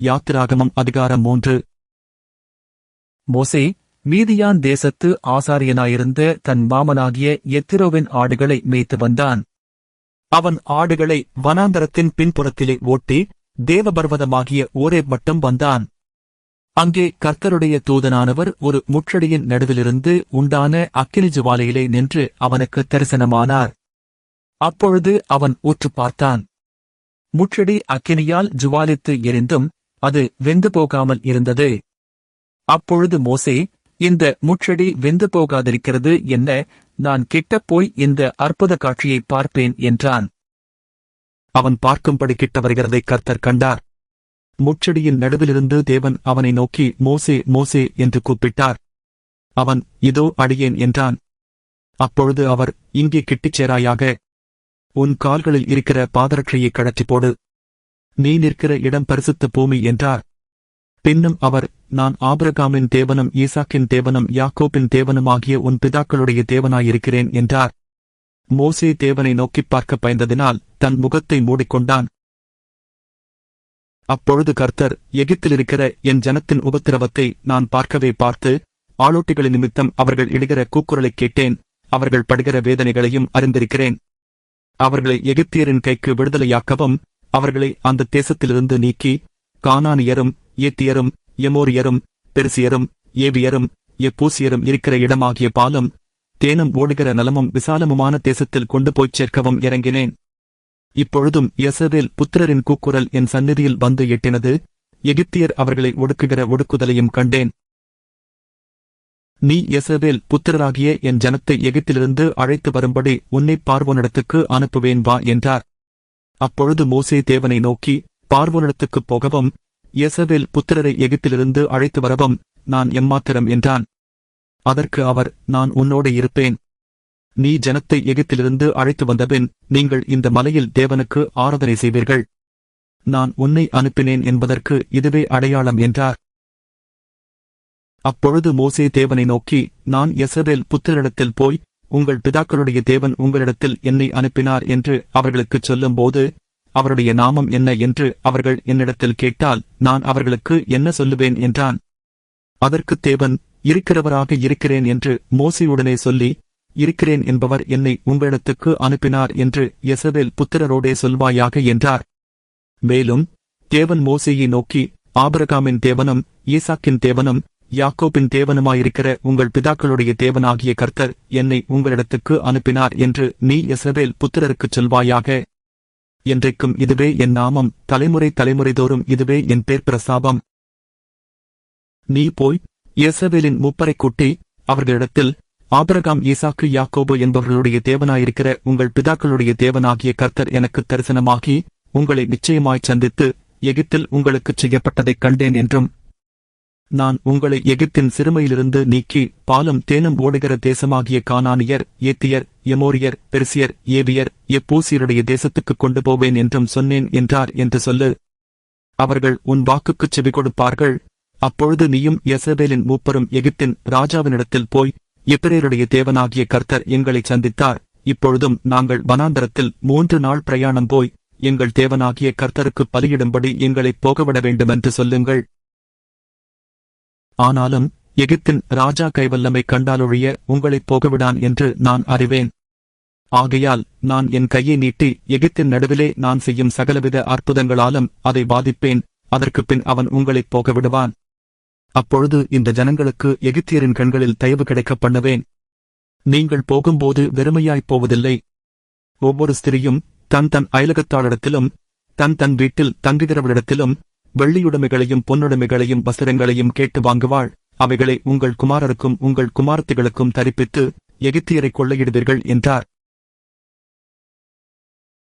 யாத்திராகமம் அதிகாரம் மூன்று. மோசே மீதியான் தேசத்து ஆசாரியனாயிருந்த தன் மாமனாகிய எத்திரோவின் ஆடுகளை மேய்த்து வந்தான். அவன் ஆடுகளை வனாந்தரத்தின் பின்புறத்திலே ஓட்டி தேவபர்வதமாகிய ஓரே மட்டும் வந்தான். அங்கே கர்த்தருடைய தூதனானவர் ஒரு முற்றடியின் நடுவிலிருந்து உண்டான அக்கினி ஜுவாலையிலே நின்று அவனுக்கு தரிசனமானார். அப்பொழுது அவன் உற்று பார்த்தான். முற்றடி அக்கினியால் ஜுவாலித்து எரிந்தும் அது வெந்து போகாமல் இருந்தது. அப்பொழுது மோசே இந்த முச்செடி வெந்து போகாதிருக்கிறது என்ன? நான் கிட்டப் போய் இந்த அற்புத காட்சியை பார்ப்பேன் என்றான். அவன் பார்க்கும்படி கிட்ட வருகிறதை கர்த்தர் கண்டார். முச்செடியின் நடுவிலிருந்து தேவன் அவனை நோக்கி மோசே மோசே என்று கூப்பிட்டார். அவன் இதோ அடியேன் என்றான். அப்பொழுது அவர் இங்கே கிட்டிச் சேராயாக. உன் கால்களில் இருக்கிற பாதரட்சையை கழற்றி போடு. நீ நிற்கிற இடம் பரிசுத்த பூமி என்றார். பின்னும் அவர் நான் ஆபிரகாமின் தேவனும் ஈசாக்கின் தேவனும் யாக்கோப்பின் தேவனுமாகிய உன் பிதாக்களுடைய தேவனாயிருக்கிறேன் என்றார். மோசே தேவனை நோக்கிப் பார்க்க பயந்ததினால் தன் முகத்தை மூடிக்கொண்டான். அப்பொழுது கர்த்தர் எகிப்திலிருக்கிற என் ஜனத்தின் உபத்திரவத்தை நான் பார்க்கவே பார்த்து ஆளோட்டிகளின் நிமித்தம் அவர்கள் இடுகிற கூக்குரலைக் கேட்டேன் அவர்கள் படுகிற வேதனைகளையும் அறிந்திருக்கிறேன். அவர்களை எகிப்தியரின் கைக்கு விடுதலையாக்கவும் அவர்களை அந்த தேசத்திலிருந்து நீக்கி கானானியரும் ஏத்தியரும் எமோரியரும் பெருசியரும் ஏவியரும் எப்பூசியரும் இருக்கிற இடமாகிய பாலும் தேனும் ஓடுகிற நலமும் விசாலமுமான தேசத்தில் கொண்டு போய்ச் சேர்க்கவும் இறங்கினேன். இப்பொழுதும் யசவேல் புத்திரரின் கூக்குரல் என் சந்நிதியில் வந்து எட்டினது எகிப்தியர் அவர்களை ஒடுக்குகிற ஒடுக்குதலையும் கண்டேன். நீ யசவேல் புத்திரராகிய என் ஜனத்தை எகிப்திலிருந்து அழைத்து வரும்படி உன்னை பார்வோனிடத்துக்கு அனுப்புவேன் வா என்றார். அப்பொழுது மோசே தேவனை நோக்கி பார்வோனிடத்துக்குப் போகவும் எசவேல் புத்திரரை எகிப்திலிருந்து அழைத்து வரவும் நான் எம்மாத்திரம் என்றான். அதற்கு அவர் நான் உன்னோடு இருப்பேன். நீ ஜனத்தை எகிப்திலிருந்து அழைத்து வந்தபின் நீங்கள் இந்த மலையில் தேவனுக்கு ஆராதனை செய்வீர்கள். நான் உன்னை அனுப்பினேன் என்பதற்கு இதுவே அடையாளம் என்றார். அப்பொழுது மோசே தேவனை நோக்கி நான் எசரேல் புத்திரிடத்தில் போய் உங்கள் பிதாக்களுடைய தேவன் உங்களிடத்தில் என்னை அனுப்பினார் என்று அவர்களுக்குச் சொல்லும்போது அவருடைய நாமம் என்ன என்று அவர்கள் என்னிடத்தில் கேட்டால் நான் அவர்களுக்கு என்ன சொல்லுவேன் என்றான். அதற்குத் தேவன் இருக்கிறவராக இருக்கிறேன் என்று மோசியுடனே சொல்லி இருக்கிறேன் என்பவர் என்னை உங்களிடத்துக்கு அனுப்பினார் என்று எசவேல் புத்திரரோடே சொல்வாயாக என்றார். மேலும் தேவன் மோசையை நோக்கி ஆபிரகாமின் தேவனும் ஈசாக்கின் தேவனும் யாக்கோபின் தேவனுமாயிருக்கிற உங்கள் பிதாக்களுடைய தேவனாகிய கர்த்தர் என்னை உங்களிடத்துக்கு அனுப்பினார் என்று நீ இஸ்ரவேல் புத்திரருக்குச் சொல்வாயாக. என்றைக்கும் இதுவே என் நாமம். தலைமுறை தலைமுறைதோறும் இதுவே என் பேர் பிரசாபம் நீ போய் எசவேலின் முப்பரை கூட்டி அவர்களிடத்தில் ஆபிரகாம் ஈசாக்கு யாக்கோபு என்பவர்களுடைய தேவனாயிருக்கிற உங்கள் பிதாக்களுடைய தேவனாகிய கர்த்தர் எனக்கு தரிசனமாகி உங்களை நிச்சயமாய்ச் சந்தித்து எகிப்தில் உங்களுக்குச் செய்யப்பட்டதைக் கண்டேன் என்றும் நான் உங்களை எகிப்தின் சிறுமையிலிருந்து நீக்கி பாலும் தேனும் ஓடுகிற தேசமாகிய கானானியர் ஏத்தியர் எமோரியர் பெருசியர் ஏவியர் எப்பூசியருடைய தேசத்துக்குக் கொண்டு போவேன் என்றும் சொன்னேன் என்றார் என்று சொல்லு. அவர்கள் உன் வாக்குக்குச் செவி கொடுப்பார்கள். அப்பொழுது நீயும் யசபேலின் மூப்பரும் எகிப்தின் ராஜாவினிடத்தில் போய் எப்பிரேருடைய தேவனாகிய கர்த்தர் எங்களைச் சந்தித்தார். இப்பொழுதும் நாங்கள் வனாந்தரத்தில் மூன்று நாள் பிரயாணம் போய் எங்கள் தேவனாகிய கர்த்தருக்கு பலியிடும்படி எங்களைப் போகவிட வேண்டுமென்று சொல்லுங்கள். ஆனாலும் எகிப்தின் ராஜா கைவல்லமை கண்டாலொழிய உங்களைப் போகவிடான் என்று நான் அறிவேன். ஆகையால் நான் என் கையை நீட்டி எகிப்தின் நடுவிலே நான் செய்யும் சகலவித அற்புதங்களாலும் அதை பாதிப்பேன் அதற்குப் பின் அவன் உங்களைப் போகவிடுவான். அப்பொழுது இந்த ஜனங்களுக்கு எகிப்தியரின் கண்களில் தயவு கிடைக்கப் பண்ணுவேன். நீங்கள் போகும்போது வெறுமையாய்ப் போவதில்லை. ஒவ்வொரு ஸ்திரியும் தன் தன் அயலகத்தாளிடத்திலும் தன் தன் வீட்டில் தங்குகிறவளிடத்திலும் வெள்ளியுடைமைகளையும் பொன்னுடைமைகளையும் வசரங்களையும் கேட்டு வாங்குவாள். அவைகளை உங்கள் குமாரருக்கும் உங்கள் குமாரத்திகளுக்கும் தரிப்பித்து எகிப்தியரை கொள்ளையிடுவீர்கள் என்றார்.